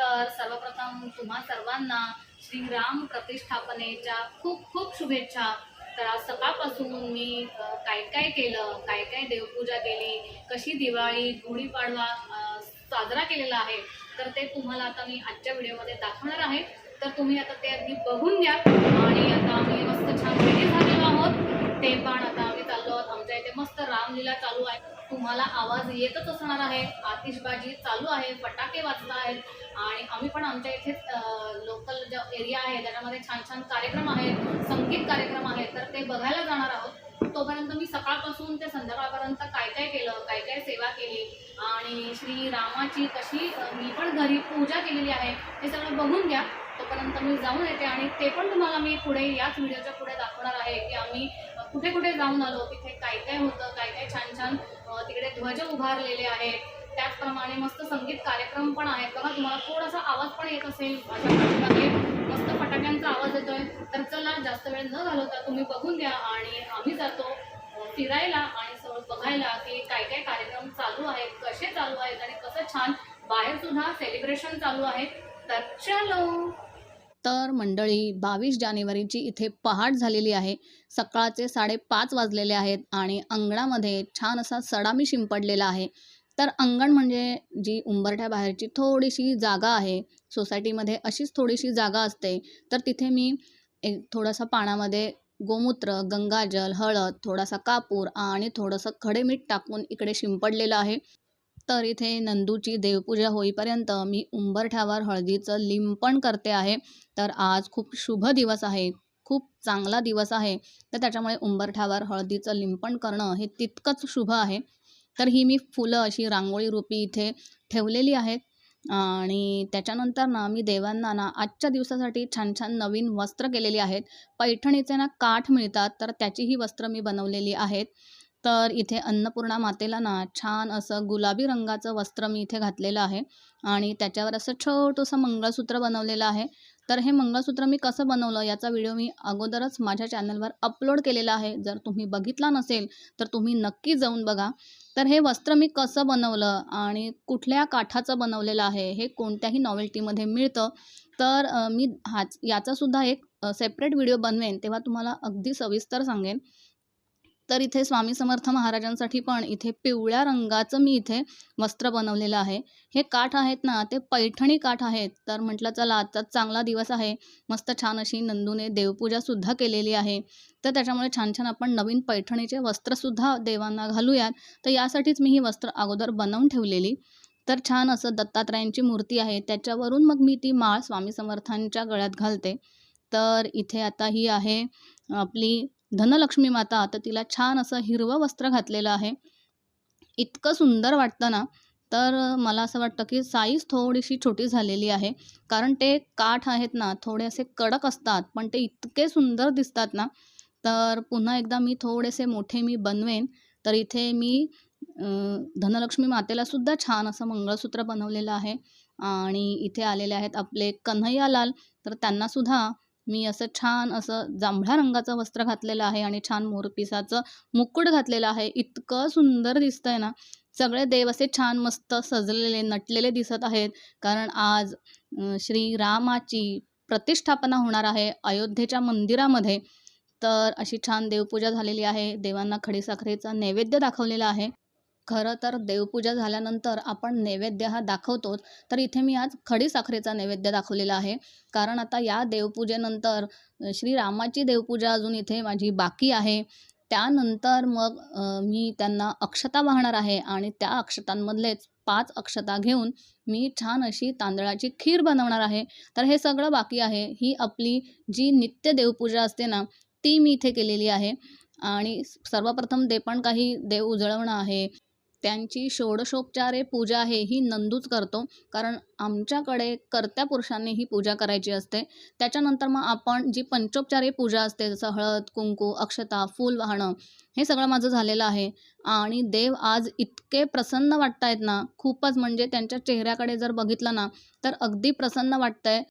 तर सर्वप्रथम तुम्हा सर्वांना श्रीराम प्रतिष्ठापनेच्या खूप खूप शुभेच्छा. तर आज सकाळपासून मी काय काय केलं काय काय देवपूजा केली कशी दिवाळी गुढीपाडवा साजरा केलेला आहे तर ते तुम्हाला आता मी आजच्या व्हिडिओमध्ये दाखवणार आहे. तर तुम्ही आता ते अगदी बघून घ्या. आणि आता आम्ही मस्त छान रेडी झालेलो आहोत. ते पण आता मस्त रामलीला चालू आहे. तुम्हाला आवाज येतच असणार आहे. आतिषबाजी चालू आहे. फटाके वाजत आहेत. आणि आम्ही पण आमच्या इथे लोकल जो एरिया आहे त्याच्यामध्ये छान छान कार्यक्रम आहेत. संगीत कार्यक्रम आहेत. तर ते बघायला जाणार आहोत. तोपर्यंत मी सकाळपासून ते संध्याकाळपर्यंत काय काय केलं काय काय सेवा केली आणि श्री रामाची कशी मी पण घरी पूजा केलेली आहे हे सगळं बघून घ्या. तोपर्यंत मी जाऊन येते आणि ते पण तुम्हाला मी पुढे याच व्हिडिओच्या पुढे दाखवणार आहे की आम्ही कुठे कुठे जाऊन आलो तिथे काय काय होतं काय काय छान छान तिकडे ध्वज उभारलेले आहेत. त्याचप्रमाणे मस्त संगीत कार्यक्रम पण आहेत. बघा तुम्हाला थोडासा आवाज पण येत असेल. माझ्या मस्त फटाक्यांचा आवाज येतोय. तर चला जास्त वेळ न घालवता तुम्ही बघून घ्या आणि आम्ही जातो फिरायला आणि सगळं बघायला की काय काय कार्यक्रम चालू आहेत कसे चालू आहेत आणि कसं छान बाहेर सुद्धा सेलिब्रेशन चालू आहे. तर चलो! तर मंडळी बावीस जानेवारीची इथे पहाट झालेली आहे. सकाळचे साडेपाच वाजलेले आहेत आणि अंगणामध्ये छान असा सडामी शिंपडलेला आहे. तर अंगण म्हणजे जी उंबरठ्या बाहेरची थोडीशी जागा आहे. सोसायटीमध्ये अशीच थोडीशी जागा असते. तर तिथे मी एक थोडासा पाण्यामध्ये गोमूत्र गंगाजल हळद थोडासा कापूर आणि थोडंसं खडे मीठ टाकून इकडे शिंपडलेलं आहे. तर इथे नंदूची देवपूजा होईपर्यंत मी उंबरठ्यावर हळदीचं लिंपण करते आहे. तर आज खूप शुभ दिवस आहे. खूप चांगला दिवस आहे. तर त्याच्यामुळे उंबरठ्यावर हळदीचं लिंपण करणं हे तितकंच शुभ आहे. तर ही मी फुलं अशी रांगोळी रूपी इथे ठेवलेली आहेत. आणि त्याच्यानंतर ना मी देवांना ना आजच्या दिवसासाठी छान छान नवीन वस्त्र केलेली आहेत. पैठणीचे ना काठ मिळतात. तर त्याचीही वस्त्र मी बनवलेली आहेत. तर इथे अन्नपूर्णा मातेला ना छान असं गुलाबी रंगाचं वस्त्र मी इथे घातलेलं आहे. आणि त्याच्यावर असं छोटंसं मंगळसूत्र बनवलेलं आहे. तर हे मंगळसूत्र मी कसं बनवलं याचा व्हिडिओ मी अगोदरच माझ्या चॅनलवर अपलोड केलेला आहे. जर तुम्ही बघितला नसेल तर तुम्ही नक्की जाऊन बघा. तर हे वस्त्र मी कसं बनवलं आणि कुठल्या काठाचं बनवलेलं आहे हे कोणत्याही नॉवेल्टीमध्ये मिळतं. तर मी हाच याचासुद्धा एक सेपरेट व्हिडिओ बनवेन तेव्हा तुम्हाला अगदी सविस्तर सांगेन. तर इथे स्वामी समर्थ महाराजांसाठी पण इथे पिवळ्या रंगाचं मी इथे वस्त्र बनवलेलं आहे. हे काठ आहेत ना ते पैठणी काठ आहेत. तर म्हटलं चला आजचा चांगला दिवस आहे. मस्त छान अशी नंदूने देवपूजासुद्धा केलेली आहे. तर त्याच्यामुळे छान छान आपण नवीन पैठणीचे वस्त्रसुद्धा देवांना घालूयात. तर यासाठीच मी ही वस्त्र अगोदर बनवून ठेवलेली. तर छान असं दत्तात्रयांची मूर्ती आहे. त्याच्यावरून मग मी ती माळ स्वामी समर्थांच्या गळ्यात घालते. तर इथे आता ही आहे आपली धनलक्ष्मी माता तर तिला छान असं हिरवं वस्त्र घातलेलं आहे. इतकं सुंदर वाटतं ना? तर मला असं वाटतं की साईज थोडीशी छोटी झालेली आहे. कारण ते काठ आहेत ना थोडे असे कडक असतात पण ते इतके सुंदर दिसतात ना? तर पुन्हा एकदा मी थोडेसे मोठे मी बनवेन. तर इथे मी धनलक्ष्मी मातेला सुद्धा छान असं मंगळसूत्र बनवलेलं आहे. आणि इथे आलेले आहेत आपले कन्हैयालाल. तर त्यांनासुद्धा मी असं छान असं जांभळ्या रंगाचं वस्त्र घातलेलं आहे आणि छान मोरपिसाचं मुकुट घातलेलं आहे. इतकं सुंदर दिसतंय ना. सगळे देव असे छान मस्त सजलेले नटलेले दिसत आहेत. कारण आज श्रीरामाची प्रतिष्ठापना होणार आहे अयोध्येच्या मंदिरामध्ये. तर अशी छान देवपूजा झालेली आहे. देवांना खडीसाखरेचा नैवेद्य दाखवलेला आहे. खरं तर देवपूजा झाल्यानंतर आपण नैवेद्य हा दाखवतोच. तर इथे मी आज खडीसाखरेचा नैवेद्य दाखवलेला आहे. कारण आता या देवपूजेनंतर श्रीरामाची देवपूजा अजून इथे माझी बाकी आहे. त्यानंतर मग मी त्यांना अक्षता वाहणार आहे आणि त्या अक्षतांमधलेच पाच अक्षता घेऊन मी छान अशी तांदळाची खीर बनवणार आहे. तर हे सगळं बाकी आहे. ही आपली जी नित्य देवपूजा असते ना ती मी इथे केलेली आहे. आणि सर्वप्रथम ते पण काही देव उजळवणं आहे. त्यांची षोडशोपचारे पूजा आहे ही नंदूच करतो. कारण आमच्याकडे कर्त्या पुरुषांनी ही पूजा करायची असते. त्याच्यानंतर मग आपण जी पंचोपचारे पूजा असते जसं हळद कुंकू अक्षता फूल वाहणं हे सगळं माझं झालेलं आहे. आणि देव आज इतके प्रसन्न वाटत आहेत ना खूपच म्हणजे त्यांच्या चेहऱ्याकडे जर बघितलं ना तर अगदी प्रसन्न वाटतंय.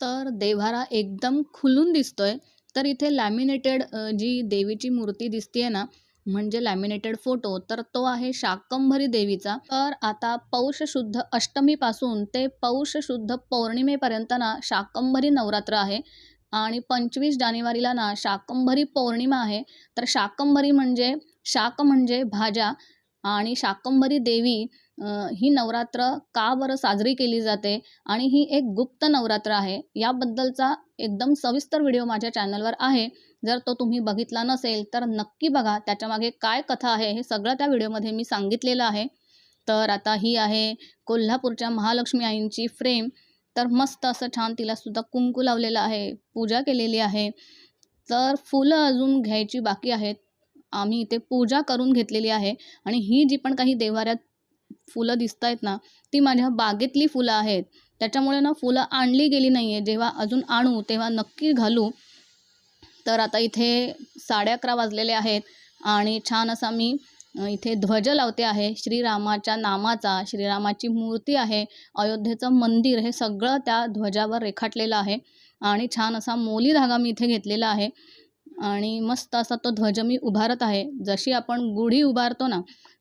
तर देव्हारा एकदम खुलून दिसतोय. तर इथे लॅमिनेटेड जी देवीची मूर्ती दिसते ना म्हणजे लॅमिनेटेड फोटो तर तो आहे शाकंभरी देवीचा. तर आता पौष शुद्ध अष्टमीपासून ते पौष शुद्ध पौर्णिमेपर्यंत ना शाकंभरी नवरात्र आहे. आणि पंचवीस जानेवारीला ना शाकंभरी पौर्णिमा आहे. तर शाकंभरी म्हणजे शाक म्हणजे भाज्या आणि शाकंभरी देवी ही नवरात्र का बरं साजरी केली जाते आणि ही एक गुप्त नवरात्र आहे. याबद्दलचा एकदम सविस्तर व्हिडिओ माझ्या चॅनलवर आहे. जर तो तुम्ही बघितला नसेल तर नक्की बघा त्याच्यामागे काय कथा आहे हे सगळं त्या व्हिडिओमध्ये मी सांगितलेलं आहे. तर आता ही आहे कोल्हापूरच्या महालक्ष्मी आईंची फ्रेम. तर मस्त असं छान तिलासुद्धा कुंकू लावलेलं आहे पूजा केलेली आहे. तर फुलं अजून घ्यायची बाकी आहेत. आम्ही इथे पूजा करून घेतलेली आहे. आणि ही जी पण काही देवाऱ्यात फुलं दिसत आहेत ना ती माझ्या बागेतली फुलं आहेत. त्याच्यामुळे ना फुलं आणली गेली नाही आहे जेव्हा अजून आणू तेव्हा नक्की घालू. तर आता इथे साडे अकरा वाजलेले आहेत आणि छान असा मी इथे ध्वज लावते आहे. श्रीरामाच्या नामाचा श्रीरामाची मूर्ती आहे. अयोध्येचं मंदिर हे सगळं त्या ध्वजावर रेखाटलेलं आहे आणि छान असा मोली धागा मी इथे घेतलेला आहे आणि मस्त असा तो ध्वज मी उभारत आहे. जशी आपण गुढी उभारतो ना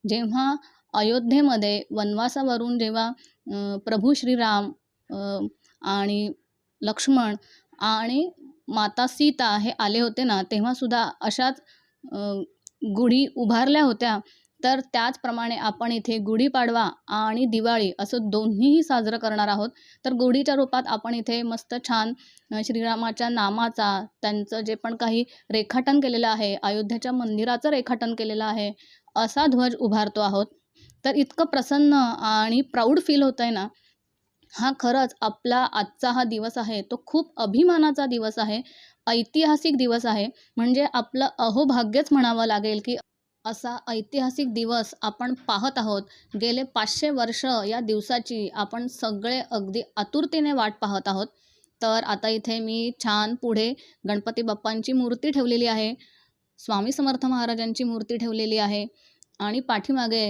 जेव्हा अयोध्येमध्ये वनवासावरून जेव्हा प्रभू श्रीराम आणि लक्ष्मण आणि माता सीता हे आले होते ना तेव्हासुद्धा अशाच गुढी उभारल्या होत्या. तर त्याचप्रमाणे आपण इथे गुढीपाडवा आणि दिवाळी असं दोन्हीही साजरं करणार आहोत. तर गुढीच्या रूपात आपण इथे मस्त छान श्रीरामाच्या नामाचा त्यांचं जे पण काही रेखाटन केलेलं आहे अयोध्याच्या मंदिराचं रेखाटन केलेलं आहे असा ध्वज उभारतो आहोत. तर इतकं प्रसन्न आणि प्राऊड फील होतं आहे ना हा खरंच आपला आजचा हा दिवस आहे. तो खूप अभिमानाचा दिवस आहे. ऐतिहासिक दिवस आहे. म्हणजे आपलं अहोभाग्यच म्हणावं लागेल की असा ऐतिहासिक दिवस आपण पाहत आहोत. गेले पाचशे वर्ष या दिवसाची आपण सगळे अगदी आतुरतेने वाट पाहत आहोत. तर आता इथे मी छान पुढे गणपती बाप्पांची मूर्ती ठेवलेली आहे. स्वामी समर्थ महाराजांची मूर्ती ठेवलेली आहे. आणि पाठीमागे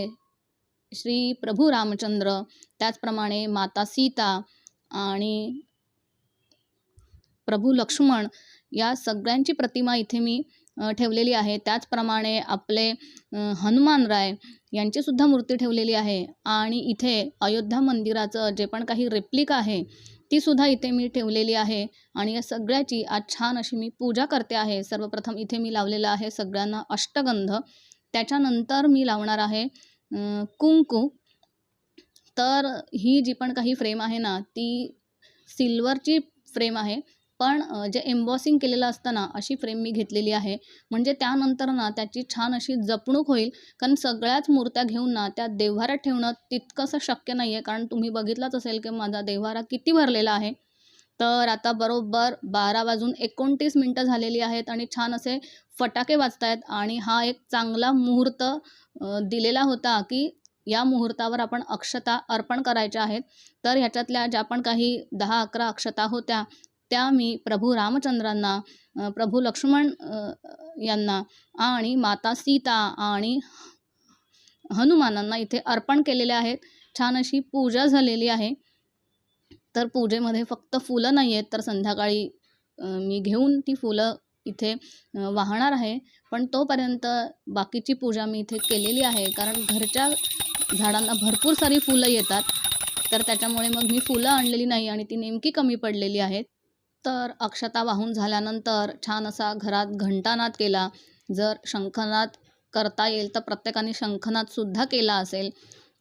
श्री प्रभू रामचंद्र त्याचप्रमाणे माता सीता आणि प्रभू लक्ष्मण या सगळ्यांची प्रतिमा इथे मी ठेवलेली आहे. त्याचप्रमाणे आपले हनुमान हनुमानराय यांचीसुद्धा मूर्ती ठेवलेली आहे. आणि इथे अयोध्या मंदिराचं जे पण काही रेप्लिका आहे तीसुद्धा इथे मी ठेवलेली आहे. आणि या सगळ्याची आज छान अशी मी पूजा करते आहे. सर्वप्रथम इथे मी लावलेलं आहे सगळ्यांना अष्टगंध. त्याच्यानंतर मी लावणार आहे कुंकू. तर ही जी पण काही फ्रेम आहे ना ती सिल्वरची फ्रेम आहे. पण जे एम्बॉसिंग केलेलं असतं ना अशी फ्रेम मी घेतलेली आहे. म्हणजे त्यानंतर ना त्याची छान अशी जपणूक होईल. कारण सगळ्याच मूर्त्या घेऊन ना त्या देव्हाऱ्यात ठेवणं तितकंसं शक्य नाही आहे कारण तुम्ही बघितलंच असेल की माझा देव्हारा किती भरलेला आहे. तर आता बरोबर बारा वाजून एकोणतीस मिनटं झालेली आहेत आणि छान असे फटाके वाजतायत आणि हा एक चांगला मुहूर्त दिलेला होता की या मुहूर्तावर आपण अक्षता अर्पण करायच्या आहेत. तर ह्याच्यातल्या ज्या पण काही दहा अकरा अक्षता होत्या त्या मी प्रभू रामचंद्रांना प्रभू लक्ष्मण यांना आणि माता सीता आणि हनुमानांना इथे अर्पण केलेले आहेत. छान अशी पूजा झालेली आहे. तर पूजेमध्ये फक्त फुलं नाही आहेत तर संध्याकाळी मी घेऊन ती फुलं इथे वाहणार आहे. पण तोपर्यंत बाकीची पूजा मी इथे केलेली आहे. कारण घरच्या झाडांना भरपूर सारी फुलं येतात. तर त्याच्यामुळे मग मी फुलं आणलेली नाही आणि ती नेमकी कमी पडलेली आहेत. तर अक्षता वाहून झाल्यानंतर छान असा घरात घंटानाद केला. जर शंखनाद करता येईल तर प्रत्येकाने शंखनादसुद्धा केला असेल.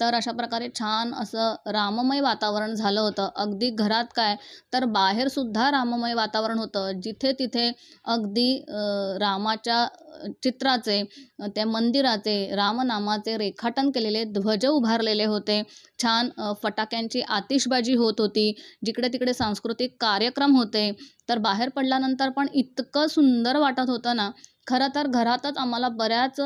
तर अशा प्रकारे छान असं राममय वातावरण झालं होतं. अगदी घरात काय? तर बाहेरसुद्धा राममय वातावरण होतं. जिथे तिथे अगदी रामाच्या चित्राचे त्या मंदिराचे रामनामाचे रेखाटन केलेले ध्वज उभारलेले होते. छान फटाक्यांची आतिषबाजी होत होती. जिकडे तिकडे सांस्कृतिक कार्यक्रम होते. तर बाहेर पडल्यानंतर पण इतकं सुंदर वाटत होतं ना खरं तर घरातच आम्हाला बऱ्याच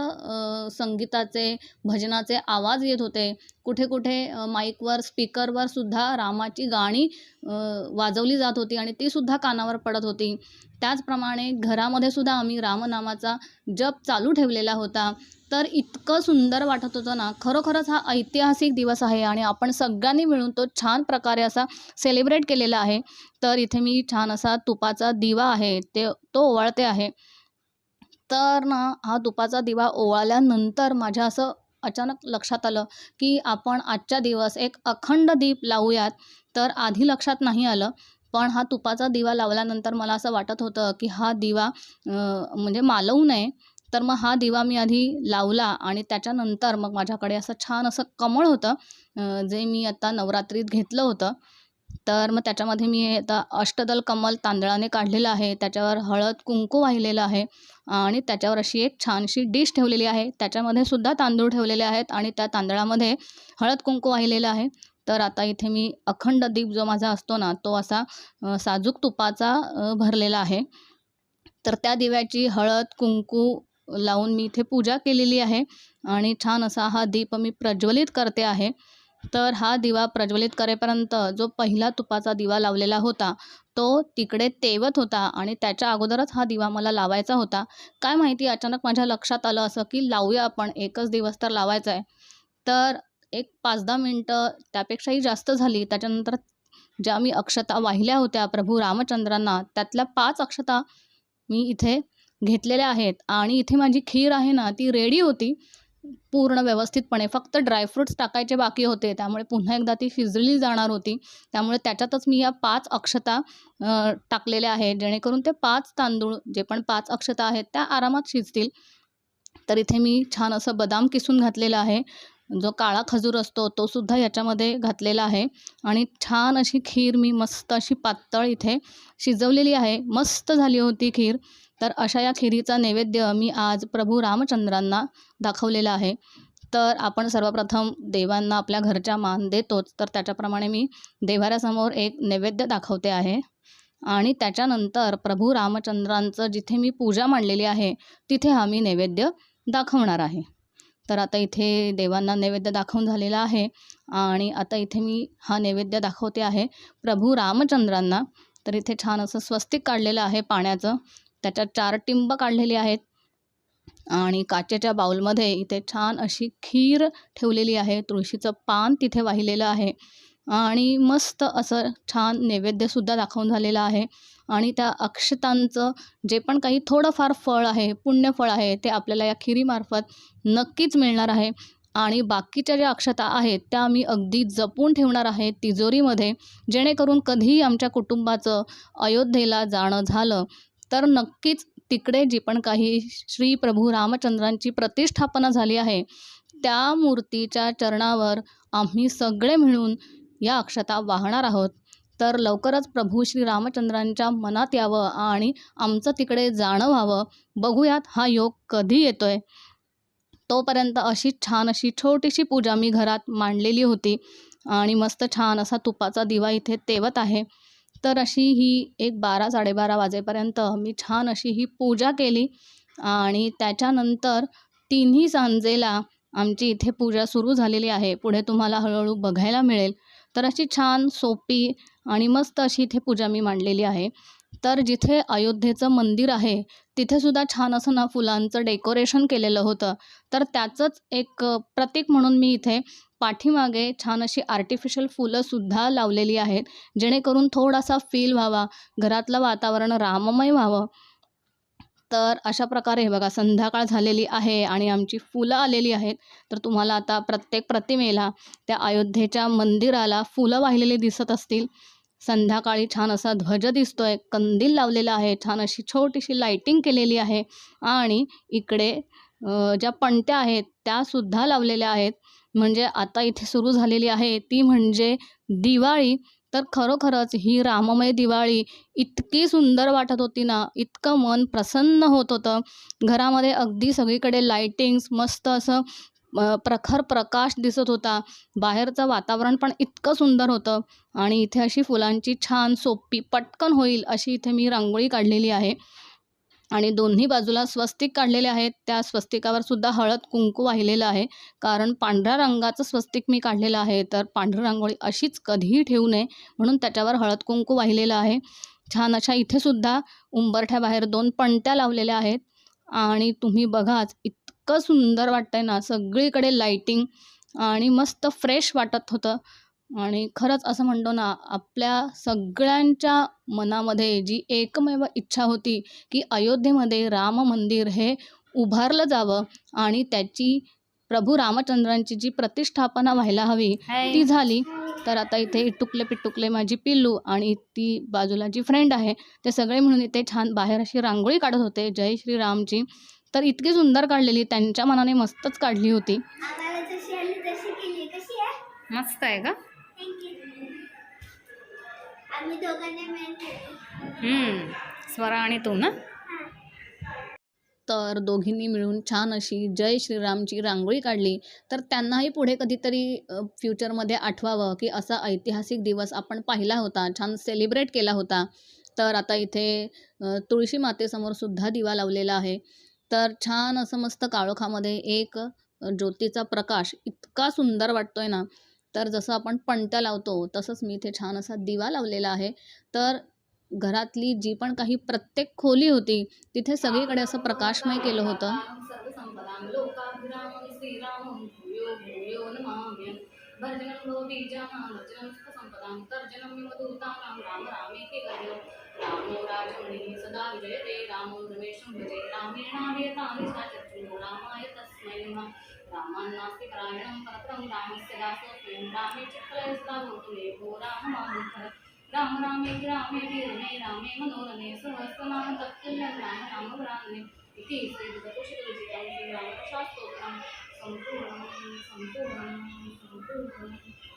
संगीताचे भजनाचे आवाज येत होते. कुठे कुठे माईकवर स्पीकरवर सुद्धा रामाची गाणी वाजवली जात होती आणि ती सुद्धा कानावर पडत होती. त्याचप्रमाणे घरामध्ये सुद्धा आम्ही रामनामाचा जप चालू ठेवलेला होता. तर इतकं सुंदर वाटत होतं ना खरोखरच हा ऐतिहासिक दिवस आहे आणि आपण सगळ्यांनी मिळून तो छान प्रकारे असा सेलिब्रेट केलेला आहे. तर इथे मी छान असा तुपाचा दिवा आहे ते तो ओवाळते आहे. तर ना हा तुपाचा दिवा ओवाळल्यानंतर माझ्या असं अचानक लक्षात आलं की आपण आजच्या दिवस एक अखंड दीप लावूयात तर आधी लक्षात नाही आलं. पण हा तुपाचा दिवा लावल्यानंतर मला असं वाटत होतं की हा दिवा म्हणजे मालवू नये. तर मग हा दिवा मी आधी लावला आणि त्याच्यानंतर मग माझ्याकडे असं छान असं कमळ होतं जे मी आता नवरात्रीत घेतलं होतं. तर मग त्याच्यामध्ये मी आता अष्टदल कमल तांदळाने काढलेलं आहे. त्याच्यावर हळद कुंकू वाहिलेलं आहे. आणि त्याच्यावर अशी एक छानशी डिश ठेवलेली आहे. त्याच्यामध्ये सुद्धा तांदूळ ठेवलेले आहेत आणि त्या तांदळामध्ये हळद कुंकू वाहिलेलं आहे. तर आता इथे मी अखंड दीप जो माझा असतो ना तो असा साजूक तुपाचा भरलेला आहे. तर त्या दिव्याची हळद कुंकू लावून मी इथे पूजा केलेली आहे. आणि छान असा हा दीप मी प्रज्वलित करते आहे. तर हा दिवा प्रज्वलित करेपर्यंत जो पहिला तुपाचा दिवा लावलेला होता तो तिकडे तेवत होता आणि त्याच्या अगोदरच हा दिवा मला लावायचा होता. काय माहिती अचानक माझ्या लक्षात आलं असं की लावूया आपण एकच दिवस तर लावायचा आहे तर एक पाच दहा मिनटं त्यापेक्षाही जास्त झाली. त्याच्यानंतर ज्या मी अक्षता वाहिल्या होत्या प्रभू रामचंद्रांना त्यातल्या पाच अक्षता मी इथे घेतलेल्या आहेत. आणि इथे माझी खीर आहे ना ती रेडी होती. पूर्ण व्यवस्थितपणे. फक्त ड्रायफ्रूट्स टाकायचे बाकी होते. त्यामुळे पुन्हा एकदा ती शिजली जाणार होती. त्यामुळे त्याच्यातच मी या पाच अक्षता टाकलेल्या आहेत. जेणेकरून ते पाच तांदूळ जे पण पाच अक्षता आहेत त्या आरामात शिजतील. तर इथे मी छान असं बदाम किसून घातलेला आहे. जो काळा खजूर असतो तो सुद्धा याच्यामध्ये घातलेला आहे. आणि छान अशी खीर मी मस्त अशी पातळ इथे शिजवलेली आहे. मस्त झाली होती खीर. तर अशा या खिरीचा नैवेद्य मी आज प्रभू रामचंद्रांना दाखवलेला आहे. तर आपण सर्वप्रथम देवांना आपल्या घरच्या मान देतोच. तर त्याच्याप्रमाणे मी देवाऱ्यासमोर एक नैवेद्य दाखवते आहे. आणि त्याच्यानंतर प्रभू रामचंद्रांचं जिथे मी पूजा मांडलेली आहे तिथे हा मी नैवेद्य दाखवणार आहे. तर आता इथे देवांना नैवेद्य दाखवून झालेला आहे. आणि आता इथे मी हा नैवेद्य दाखवते आहे प्रभू रामचंद्रांना. तर इथे छान असं स्वस्तिक काढलेलं आहे पाण्याचं. त्याच्यात चार टिंब काढलेली आहेत. आणि काचेच्या बाउलमध्ये इथे छान अशी खीर ठेवलेली आहे. तुळशीचं पान तिथे वाहिलेलं आहे. आणि मस्त असं छान नैवेद्यसुद्धा दाखवून झालेलं आहे. आणि त्या अक्षतांचं जे पण काही थोडंफार फळ आहे पुण्यफळ आहे ते आपल्याला या खिरीमार्फत नक्कीच मिळणार आहे. आणि बाकीच्या ज्या अक्षता आहेत त्या मी अगदी जपून ठेवणार आहे तिजोरीमध्ये जेणेकरून कधीही आमच्या कुटुंबाचं अयोध्येला जाणं झालं तर नक्कीच तिकडे जी पण काही श्री प्रभू रामचंद्रांची प्रतिष्ठापना झाली आहे त्या मूर्तीच्या चरणावर आम्ही सगळे मिळून या अक्षता वाहणार आहोत. तर लवकरच प्रभू श्री रामचंद्रांच्या मनात यावं आणि आमचं तिकडे जाणं व्हावं. बघूयात हा योग कधी येतोय. तोपर्यंत अशी छान अशी छोटीशी पूजा मी घरात मांडलेली होती आणि मस्त छान असा तुपाचा दिवा इथे तेवत आहे. तर अशी ही एक बारा साडेबारा वाजेपर्यंत मी छान अशी ही पूजा केली. आणि त्याच्यानंतर तिन्ही सांजेला आमची इथे पूजा सुरू झालेली आहे. पुढे तुम्हाला हळूहळू बघायला मिळेल. तर अशी छान सोपी आणि मस्त अशी इथे पूजा मी मांडलेली आहे. तर जिथे अयोध्येचं मंदिर आहे तिथेसुद्धा छान असं ना फुलांचं डेकोरेशन केलेलं होतं. तर त्याचंच एक प्रतीक म्हणून मी इथे पाठीमागे छान अशी आर्टिफिशियल फुलंसुद्धा लावलेली आहेत. जेणेकरून थोडासा फील व्हावा घरातलं वातावरण राममय व्हावं. तर अशा प्रकारे हे बघा संध्याकाळ झालेली आहे आणि आमची फुलं आलेली आहेत. तर तुम्हाला आता प्रत्येक प्रतिमेला त्या अयोध्येच्या मंदिराला फुलं वाहिलेली दिसत असतील. संध्याकाळी छान असा ध्वज दिसतोय कंदील लावलेला आहे छान अशी छोटीशी लाईटिंग केलेली आहे. आणि इकडे ज्या पणत्या आहेत त्यासुद्धा लावलेल्या आहेत. म्हणजे आता इथे सुरू झालेली आहे. ती म्हणजे दिवाळी. तर खरोखरच ही राममय दिवाळी इतकी सुंदर वाटत होती ना इतकं मन प्रसन्न होत होतं. घरामध्ये अगदी सगळीकडे लाईटिंग्स मस्त असं प्रखर प्रकाश दिसत होता. बाहेरचं वातावरण पण इतकं सुंदर होतं. आणि इथे अशी फुलांची छान सोपी पटकन होईल अशी इथे मी रांगोळी काढलेली आहे. आणि दोन्ही बाजूला स्वस्तिक काढलेले आहेत. त्या स्वस्तिकावर सुद्धा हळद कुंकू वाहिलेलं आहे. कारण पांढऱ्या रंगाचं स्वस्तिक मी काढलेलं आहे तर पांढरी रांगोळी अशीच कधीही ठेवू नये म्हणून त्याच्यावर हळद कुंकू वाहिलेलं आहे. छान अशा इथे सुद्धा उंबरठ्याबाहेर दोन पणत्या लावलेल्या आहेत. आणि तुम्ही बघाच इतकं सुंदर वाटतंय ना. सगळीकडे लाईटिंग आणि मस्त फ्रेश वाटत होतं. आणि खरंच असं म्हणतो ना आपल्या सगळ्यांच्या मनामध्ये जी एकमेव इच्छा होती की अयोध्येमध्ये राम मंदिर हे उभारलं जावं आणि त्याची प्रभू रामचंद्रांची जी प्रतिष्ठापना व्हायला हवी ती झाली. तर आता इथे इटुकले पिटुकले माझी पिल्लू आणि ती बाजूला जी फ्रेंड आहे ते सगळे म्हणून इथे छान बाहेर अशी रांगोळी काढत होते जय श्रीरामची. तर इतकी सुंदर काढलेली त्यांच्या मनाने मस्तच काढली होती. आम्हाला जशी आली तशी केली कशी आहे? मस्त आहे का? आम्ही दोघांनी मिळून हम्म. स्वरा आणि तू ना? तर दोघींनी मिळून छान अशी जय श्रीरामची रांगोळी काढली. तर त्यांनाही पुढे कधीतरी फ्युचरमध्ये आठवावं की असा ऐतिहासिक दिवस आपण पाहिला होता छान सेलिब्रेट केला होता. तर आता इथे तुळशी मातेसमोर सुद्धा दिवा लावलेला आहे. तर छान असं मस्त काळोखामध्ये एक ज्योतीचा प्रकाश इतका सुंदर वाटतोय ना तर जसं आपण पणत्या लावतो तसंच मी इथे छान असा दिवा लावलेला आहे. तर घरातली जी पण काही प्रत्येक खोली होती तिथे सगळीकडे असं प्रकाशमय केलं होतं. सर्वसंपदां लोकाभिरामं श्रीरामं भूयो भूयो नमाम्यहं भर्जनं नो बीजानां भर्जनं सुखसम्पदां तर्जनं विमधूतानां राम रामेति गर्यो रामो राजमणिः सदा ग्रामे इति रमेशं भजे सम्पूर्णं सम्पूर्णं रामाय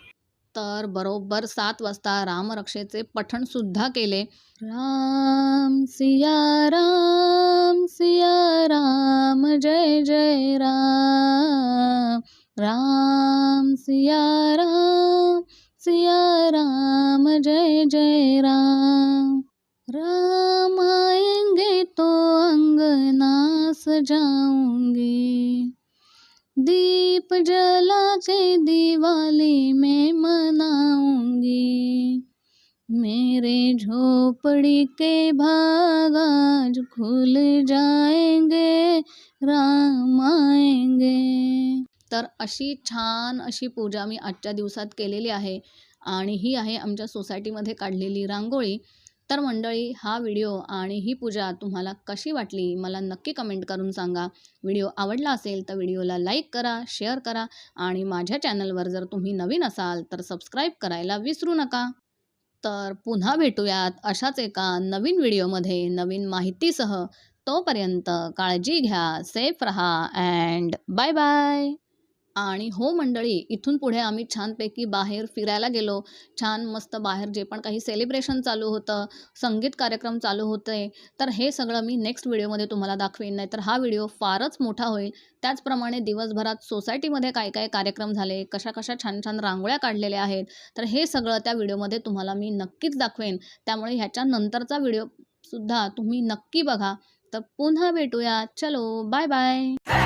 तर बरोबर सात वाजता रामरक्षेचे पठण सुद्धा केले. राम सिया राम सिया राम जय जय राम. राम सिया राम सिया राम जय जय राम. राम आएंगे तो अंगना सजाऊंगी दीप जला के दिवाली में मनाऊंगी। मेरे झोपड़ी के भाग आज खुल जाएंगे राम आएंगे। तर अशी छान अशी पूजा मी आजच्या दिवसात केलेली आहे आणि ही आहे आमच्या सोसायटीमध्ये काढलेली रांगोळी. तर मंडळी हा व्हिडिओ आणि ही पूजा तुम्हाला कशी वाटली? मला नक्की कमेंट करून सांगा. व्हिडिओ आवडला असेल तर व्हिडिओला लाईक करा शेअर करा आणि माझ्या चॅनलवर जर तुम्ही नवीन असाल तर सबस्क्राईब करायला विसरू नका. तर पुन्हा भेटूयात अशाच एका नवीन व्हिडिओमध्ये नवीन माहितीसह. तोपर्यंत काळजी घ्या सेफ रहा अँड बाय बाय! आणि हो मंडळी इथून पुढे आम्ही छानपैकी बाहेर फिरायला गेलो. छान मस्त बाहेर जे पण काही सेलिब्रेशन चालू होतं संगीत कार्यक्रम चालू होते तर हे सगळं मी नेक्स्ट व्हिडिओमध्ये तुम्हाला दाखवेन. नाहीतर हा व्हिडिओ फारच मोठा होईल. त्याचप्रमाणे दिवसभरात सोसायटीमध्ये काय काय कार्यक्रम झाले कशा कशा छान छान रांगोळ्या काढलेल्या आहेत तर हे सगळं त्या व्हिडिओमध्ये तुम्हाला मी नक्कीच दाखवेन. त्यामुळे ह्याच्यानंतरचा व्हिडिओसुद्धा तुम्ही नक्की बघा. तर पुन्हा भेटूया. चलो बाय बाय